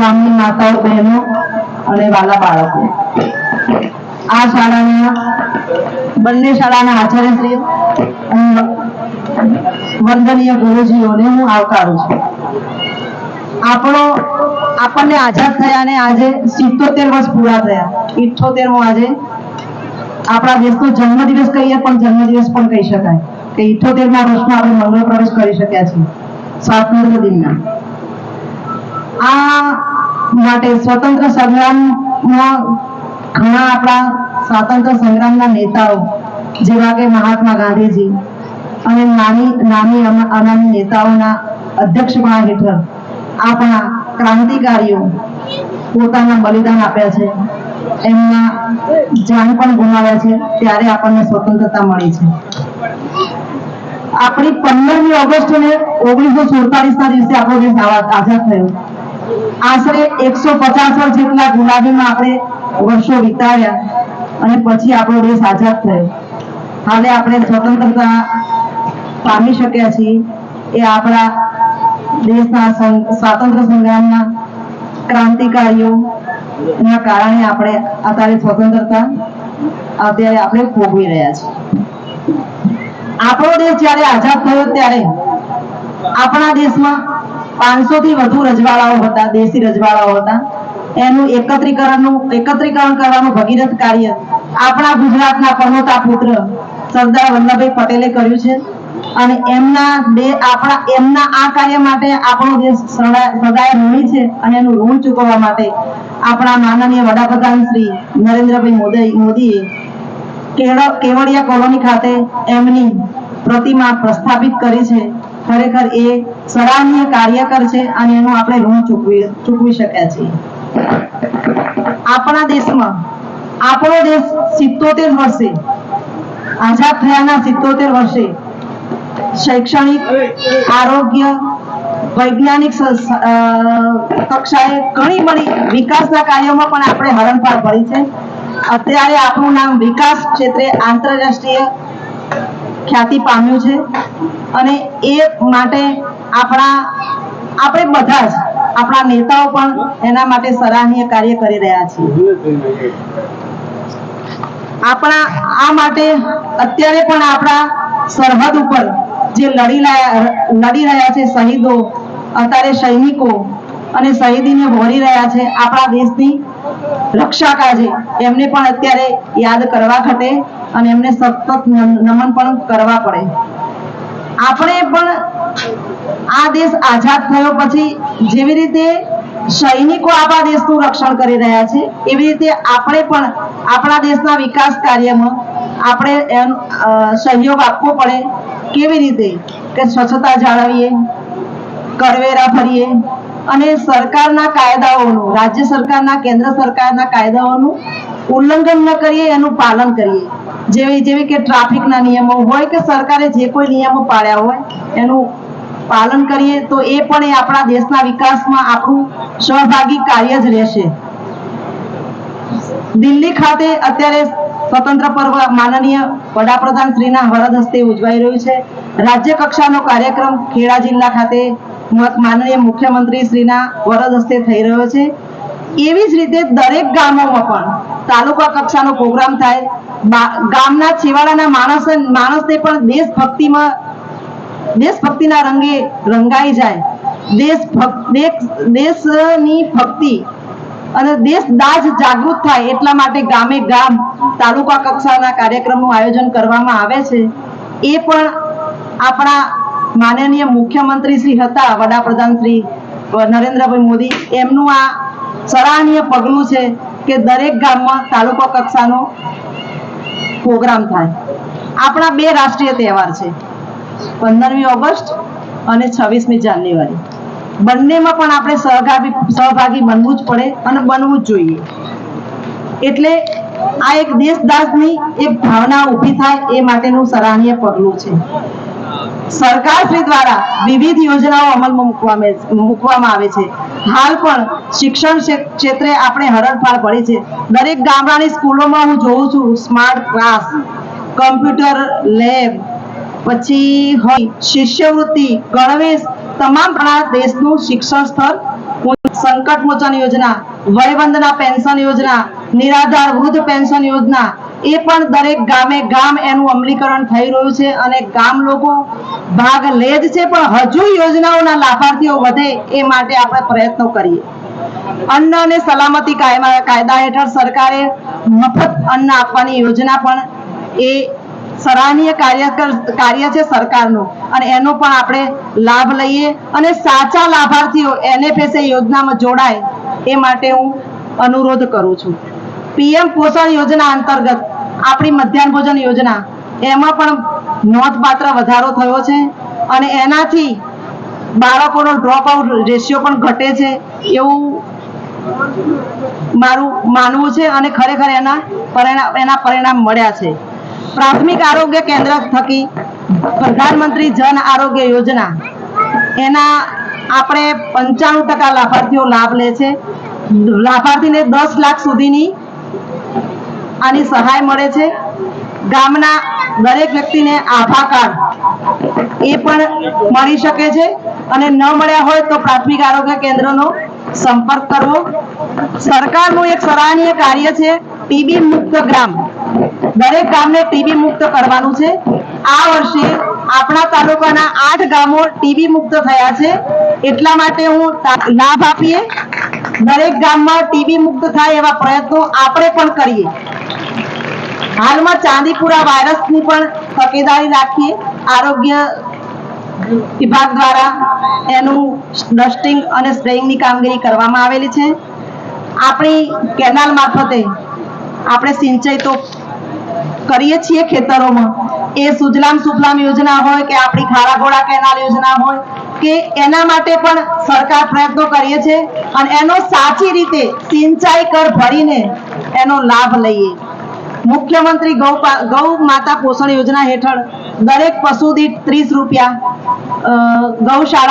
ગામની માતાઓ, બહેનો અને વાલા બાળકો. આ શાળાના બંને શાળાના આચાર્યશ્રીઓ વંદનીય ગુરુજીઓને હું આવકારું છું. આપણો, આપણને આઝાદ થયા ને આજે સિત્તોતેર વર્ષ પૂરા થયા. ઇઠ્ઠોતેરમો આજે આપણા દેશનો જન્મદિવસ કહીએ પણ જન્મદિવસ પણ કહી શકાય કે ઇઠ્ઠોતેરમા વર્ષમાં આપણે મંગળ પ્રવેશ કરી શક્યા છીએ સ્વાતંત્ર્ય દિનના. આ માટે સ્વતંત્ર સંગ્રામમાં ઘણા આપણા સ્વાતંત્ર સંગ્રામના નેતાઓ, જેવા કે મહાત્મા ગાંધીજી અને નાની નાની અનામી નેતાઓના અધ્યક્ષપણા હેઠળ આપણા ક્રાંતિકારીઓ પોતાના બલિદાન આપ્યા છે. એમના જાન પણ ગુમાવ્યા છે. ત્યારે આપણને સ્વતંત્રતા મળી છે. આપણી પંદરમી ઓગસ્ટ ને ઓગણીસો સુડતાલીસ ના દિવસે આપણો દેશ આઝાદ થયો. આશરે એકસો પચાસ વર્ષ જેટલા ગુલાબીમાં આપણે વર્ષો વિતાવ્યા અને પછી આપણો દેશ આઝાદ થયો. હાલે આપણે સ્વતંત્રતા પામી શક્યા છીએ. એ આપણા દેશના સ્વાતંત્ર્ય સંગ્રામના ક્રાંતિકારીઓના કારણે આપણે અત્યારે સ્વતંત્રતા અત્યારે આપણે ભોગવી રહ્યા છીએ. આપણો દેશ જ્યારે આઝાદ થયો ત્યારે આપણા દેશમાં પાંચસો થી વધુ રજવાડાઓ હતા, દેશી રજવાડાઓ હતા. એનું એકત્રીકરણનું, એકત્રીકરણ કરવાનું ભગીરથ કાર્ય આપણા ગુજરાતના પનોતા પુત્ર સરદાર વલ્લભભાઈ પટેલે કર્યું છે. અને એમના બે, આપણા, એમના આ કાર્ય માટે આપણો દેશ સદાય ઋણી છે અને એનું ઋણ ચૂકવવા માટે આપણા માનનીય વડાપ્રધાન શ્રી નરેન્દ્રભાઈ મોદી, મોદીએ કેવડ- કેવડિયા કોલોની ખાતે એમની પ્રતિમા પ્રસ્થાપિત કરી છે. ખરેખર એ સરાહનીય કાર્યકર છે અને એનું આપણે ઋણ ચૂકવી ચૂકવી શક્યા છીએ. આપણા દેશમાં, આપણો દેશ સિત્તોતેર વર્ષે, આઝાદ થયાના સિત્તોતેર વર્ષે શૈક્ષણિક, આરોગ્ય, વૈજ્ઞાનિક કક્ષાએ ઘણી બધી વિકાસના કાર્યોમાં પણ આપણે હરણફાળ ભરી છે. અત્યારે આપણું નામ વિકાસ ક્ષેત્રે આંતરરાષ્ટ્રીય ખ્યાતિ પામ્યું છે. અને એ માટે આપણા, આપણે બધા જ, આપણા નેતાઓ પણ એના માટે સરાહનીય કાર્ય કરી રહ્યા છે. આપણા, આ માટે અત્યારે પણ આપણા સરહદ ઉપર જે લડી લડી રહ્યા છે શહીદો, અત્યારે સૈનિકો અને શહીદીને વોરી રહ્યા છે આપણા દેશની રક્ષા કાજે એમને પણ અત્યારે યાદ કરવા ઘટે અને એમને સતત નમન પણ કરવા પડે. આપણે પણ આ દેશ આઝાદ થયો પછી જેવી રીતે સૈનિકો આપણા દેશનું રક્ષણ કરી રહ્યા છે, એવી રીતે આપણે પણ આપણા દેશના વિકાસ કાર્યમાં આપણે સહયોગ આપવો પડે. કેવી રીતે? કે સ્વચ્છતા જાળવીએ, કરવેરા ભરીએ અને સરકારના કાયદાઓનું, રાજ્ય સરકારના, કેન્દ્ર સરકારના કાયદાઓનું ઉલ્લંઘન ન કરીએ, એનું પાલન કરીએ. જેવી જેવી કે ટ્રાફિકના નિયમો હોય કે સરકારે જે કોઈ નિયમો પાડ્યા હોય, એનું પાલન કરીએ, તો એ પણ એ આપણા દેશના વિકાસમાં આપણું સહભાગી કાર્ય જ રહેશે. દિલ્હી ખાતે અત્યારે સ્વતંત્ર પર્વ માનનીય વડાપ્રધાન શ્રીના હરદ હસ્તે ઉજવાઈ રહ્યું છે. રાજ્ય કક્ષાનો કાર્યક્રમ ખેડા જિલ્લા ખાતે માનનીય મુખ્યમંત્રી શ્રીના વરદ હસ્તે થઈ રહ્યો છે. એવી જ રીતે દરેક ગામોમાં પણ તાલુકા કક્ષાનો પ્રોગ્રામ થાય. ગામના છેવાડાના માણસ, માણસને પણ દેશભક્તિમાં, દેશભક્તિના રંગે રંગાઈ જાય. દેશ દેશ દેશની ભક્તિ અને દેશ દાજ જાગૃત થાય એટલા માટે ગામે ગામ તાલુકા કક્ષાના કાર્યક્રમનું આયોજન કરવામાં આવે છે. એ પણ આપણા માનનીય મુખ્યમંત્રી શ્રી હતા, વડાપ્રધાન શ્રી નરેન્દ્રભાઈ મોદી. એમનું આ સરાહનીય પગલું છે કે દરેક ગામમાં તાલુકા કક્ષાનો પ્રોગ્રામ થાય. આપણા બે રાષ્ટ્રીય તહેવાર છે, પંદરમી ઓગસ્ટ અને છવ્વીસમી જાન્યુઆરી. બંનેમાં પણ આપણે સહભાગી સહભાગી બનવું જ પડે અને બનવું જ જોઈએ. એટલે આ એક દેશદાસની એક ભાવના ઊભી થાય એ માટેનું સરાહનીય પગલું છે. સરકાર શ્રી દ્વારા વિવિધ યોજનાઓ અમલમાં મૂકવામાં આવે છે હાલ પણ શિક્ષણ ક્ષેત્રે આપણે હરણફાળ પડી છે. દરેક ગામડાની સ્કૂલોમાં હું જોઉં છું, સ્માર્ટ ક્લાસ, કમ્પ્યુટર લેબ, પછી હોય શિષ્યવૃત્તિ, ગણવેશ, તમામ દેશનું શિક્ષણ સ્તર સંકટ મોચન યોજના, વયવંદના પેન્શન યોજના, નિરાધાર વૃદ્ધ પેન્શન યોજના એ પણ દરેક ગામે ગામ એનું અમલીકરણ થઈ રહ્યું છે અને ગામ લોકો ભાગ લે જ છે, પણ હજુ યોજનાઓના લાભાર્થીઓ વધે એ માટે આપણે પ્રયત્નો કરીએ. અન્ન અને સલામતી કાયદા હેઠળ સરકારે મફત અન્ન આપવાની યોજના પણ એ સરાહનીય કાર્ય કર- કાર્ય છે સરકારનું. અને એનો પણ આપણે લાભ લઈએ અને સાચા લાભાર્થીઓ એનએફએસએ યોજનામાં જોડાય એ માટે હું અનુરોધ કરું છું. પીએમ પોષણ યોજના અંતર્ગત આપણી મધ્યાહન ભોજન યોજના. એમાં પણ નોંધપાત્ર વધારો થયો છે અને એનાથી બાળકોનો ડ્રોપ આઉટ રેશિયો પણ ઘટે છે એવું મારું માનવું છે અને ખરેખર એના પરિણામ એના પરિણામ મળ્યા છે. પ્રાથમિક આરોગ્ય કેન્દ્ર થકી પ્રધાનમંત્રી જન આરોગ્ય યોજના. એના આપણે પંચાણું ટકા લાભાર્થીઓ લાભ લે છે. લાભાર્થીને દસ લાખ સુધીની આની સહાય મળે છે. ગામના દરેક વ્યક્તિને આભા કાર્ડ એ પણ મળી શકે છે. અને ન મળ્યા હોય તો પ્રાથમિક આરોગ્ય કેન્દ્રનો સંપર્ક કરવો. સરકારનું એક સરાહનીય કાર્ય છે ટીબી મુક્ત ગ્રામ. દરેક ગામને ટીબી મુક્ત કરવાનું છે. આ વર્ષે આપણા તાલુકાના આઠ ગામો ટીબી મુક્ત થયા છે. એટલા માટે હું લાભ આપીએ. દરેક ગામમાં ટીબી મુક્ત થાય એવા પ્રયત્નો આપણે પણ કરીએ. હાલમાં ચાંદીપુરા વાયરસની પણ તકેદારી રાખીએ. આરોગ્ય વિભાગ દ્વારા એનું ડસ્ટિંગ અને સ્પ્રેઇંગની કામગીરી કરવામાં આવેલી છે. આપણી કેનાલ મારફતે આપણે સિંચાઈ તો કરીએ છીએ ખેતરોમાં. એ સુજલામ સુફલામ યોજના હોય કે આપણી ખારાઘોડા કેનાલ યોજના હોય કે એના માટે પણ સરકાર પ્રયત્નો કરીએ છે અને એનો સાચી રીતે સિંચાઈ કર ભરીને એનો લાભ લઈએ. મુખ્યમંત્રી ગૌ ગૌ માતા પોષણ યોજના હેઠળ દરેક પશુ દીઠ ત્રીસ રૂપિયા ગૌશાળા